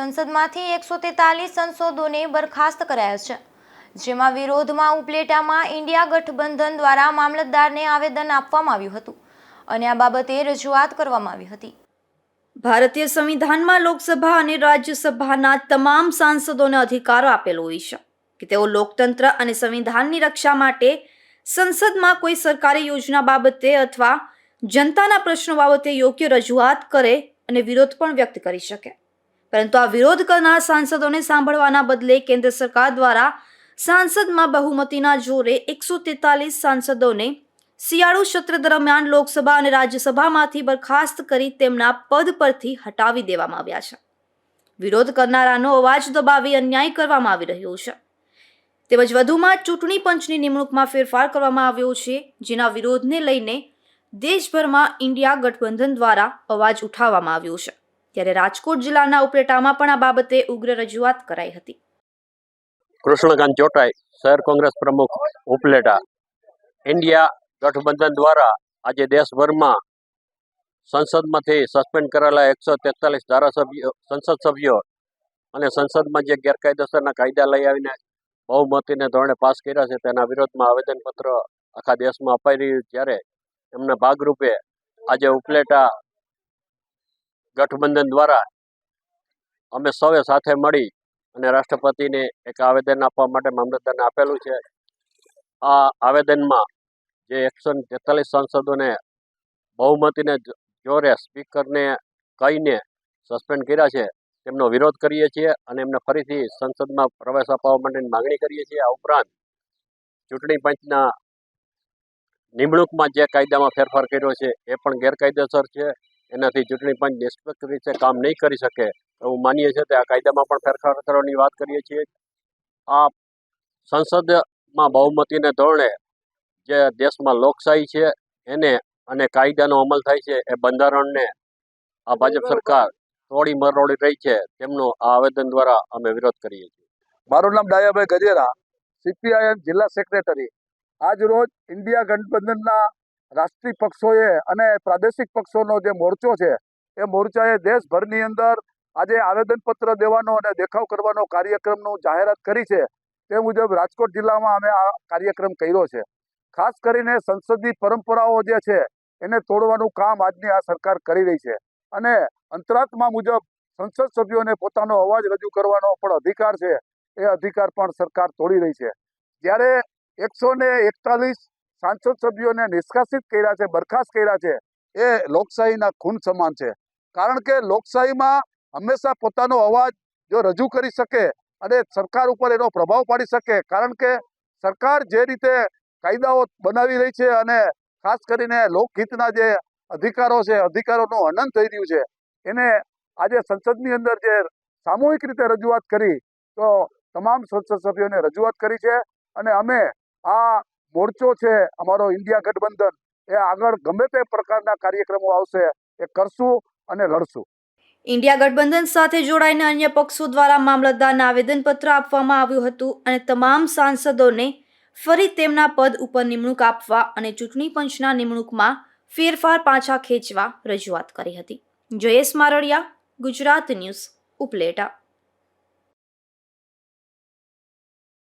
સંસદમાંથી એકસો તેતાલીસ સંસદોને બરખાસ્ત કરાયા છે, જેમાં વિરોધમાં ઉપલેટામાં ઇન્ડિયા ગઠબંધન દ્વારા મામલતદારને આવેદન આપવામાં આવ્યું હતું અને આ બાબતે રજૂઆત કરવામાં આવી હતી. ભારતીય સંવિધાનમાં લોકસભા અને રાજ્યસભાના તમામ સાંસદોને અધિકારો આપેલો હોય છે કે તેઓ લોકતંત્ર અને સંવિધાનની રક્ષા માટે સંસદમાં કોઈ સરકારી યોજના બાબતે અથવા જનતાના પ્રશ્નો બાબતે યોગ્ય રજૂઆત કરે અને વિરોધ પણ વ્યક્ત કરી શકે. પરંતુ આ વિરોધ કરનાર સાંસદોને સાંભળવાના બદલે કેન્દ્ર સરકાર દ્વારા સાંસદમાં બહુમતીના જોરે એકસો તેતાલીસ સાંસદોને શિયાળુ સત્ર દરમિયાન લોકસભા અને રાજ્યસભામાંથી બરખાસ્ત કરી તેમના પદ પરથી હટાવી દેવામાં આવ્યા છે. વિરોધ કરનારાનો અવાજ દબાવી અન્યાય કરવામાં આવી રહ્યો છે. તેમજ વધુમાં ચૂંટણી પંચની નિમણૂકમાં ફેરફાર કરવામાં આવ્યો છે, જેના વિરોધને લઈને દેશભરમાં ઇન્ડિયા ગઠબંધન દ્વારા અવાજ ઉઠાવવામાં આવ્યો છે. ત્યારે રાજકોટ જિલ્લાના ઉપલેટામાં પણ આ બાબતે ઉગ્ર રજૂઆત કરાઈ હતી. કૃષ્ણકાંત ચોટાઈ, શહેર કોંગ્રેસ પ્રમુખ, ઉપલેટા. ઇન્ડિયા ગઠબંધન દ્વારા આજે દેશભરમાં સંસદમાંથી સસ્પેન્ડ કરેલા એકસો તેતાલીસ ધારાસભ્યો, સંસદ સભ્યો અને સંસદમાં જે ગેરકાયદેસરના કાયદા લઈ આવીને બહુમતીને ધોરણે પાસ કર્યા છે તેના વિરોધમાં આવેદનપત્ર આખા દેશમાં અપાઈ રહ્યું ત્યારે એમના ભાગરૂપે આજે ઉપલેટા ગઠબંધન દ્વારા અમે સૌએ સાથે મળી અને રાષ્ટ્રપતિને એક આવેદન આપવા માટે મામલતદારને આપેલું છે. આ આવેદનમાં જે એકસો તેતાલીસ સાંસદોને બહુમતીને જોરે સ્પીકરને કહીને સસ્પેન્ડ કર્યા છે, તેમનો વિરોધ કરીએ છીએ અને એમને ફરીથી સંસદમાં પ્રવેશ અપાવવા માટેની માગણી કરીએ છીએ. આ ઉપરાંત ચૂંટણી પંચના નિમણૂકમાં જે કાયદામાં ફેરફાર કર્યો છે, એ પણ ગેરકાયદેસર છે. એનાથી ચૂંટણી પંચ નિષ્પક્ષ રીતે કામ નહીં કરી શકે. એવું માનીએ છીએ તે આ કાયદામાં પણ ફેરફાર કરવાની વાત કરીએ છીએ. આ સંસદમાં બહુમતીને ધોરણે જે દેશમાં લોકશાહી છે, એને અને કાયદાનો અમલ થાય છે, એ બંધારણને આ ભાજપ સરકાર તોડી મરોડી રહી છે, તેમનો આ આવેદન દ્વારા અમે વિરોધ કરીએ છીએ. મારું નામ ડાયાભાઈ ગજેરા, સીપીઆઈએમ જિલ્લા સેક્રેટરી. આજ રોજ ઇન્ડિયા ગઠબંધનના રાષ્ટ્રીય પક્ષોએ અને પ્રાદેશિક પક્ષોનો જે મોરચો છે, એ મોરચાએ દેશભરની અંદર આજે આવેદનપત્ર દેવાનો અને દેખાવ કરવાનો કાર્યક્રમનું જાહેરાત કરી છે, તે મુજબ રાજકોટ જિલ્લામાં અમે આ કાર્યક્રમ કર્યો છે. ખાસ કરીને સંસદની પરંપરાઓ જે છે, એને તોડવાનું કામ આજની આ સરકાર કરી રહી છે. અને અંતરાત્મા મુજબ સંસદ સભ્યોને પોતાનો અવાજ રજૂ કરવાનો પણ અધિકાર છે, એ અધિકાર પણ સરકાર તોડી રહી છે. જ્યારે એકસો ને એકતાલીસ સાંસદ સભ્યોને નિષ્કાસિત કર્યા છે, બરખાસ્ત કર્યા છે, એ લોકશાહીના ખૂન સમાન છે. કારણ કે લોકશાહીમાં હંમેશા પોતાનો અવાજ જો રજૂ કરી શકે અને સરકાર ઉપર એનો પ્રભાવ પાડી શકે, કારણ કે સરકાર જે રીતે કાયદાઓ બનાવી રહી છે અને ખાસ કરીને લોકહિતના જે અધિકારો છે, અધિકારોનું હનન થઈ રહ્યું છે, એને આજે સંસદની અંદર જે સામૂહિક રીતે રજૂઆત કરી, તો તમામ સંસદ સભ્યોને રજૂઆત કરી છે અને અમે આ મોરચો છે, અમારો ઇન્ડિયા ગઠબંધન, એ આગળ ગમે તે પ્રકારના કાર્યક્રમો આવશે, એ કરશું અને લડશું. ઇન્ડિયા ગઠબંધન સાથે જોડાઈને અન્ય પક્ષો દ્વારા મામલતદારને આવેદનપત્ર આપવામાં આવ્યું હતું અને તમામ સાંસદોને ફરી તેમના પદ ઉપર નિમણૂક આપવા અને ચૂંટણી પંચના નિમણૂકમાં ફેરફાર પાછા ખેંચવા રજૂઆત કરી હતી. જયેશ મારડિયા, ગુજરાત ન્યૂઝ, ઉપલેટા.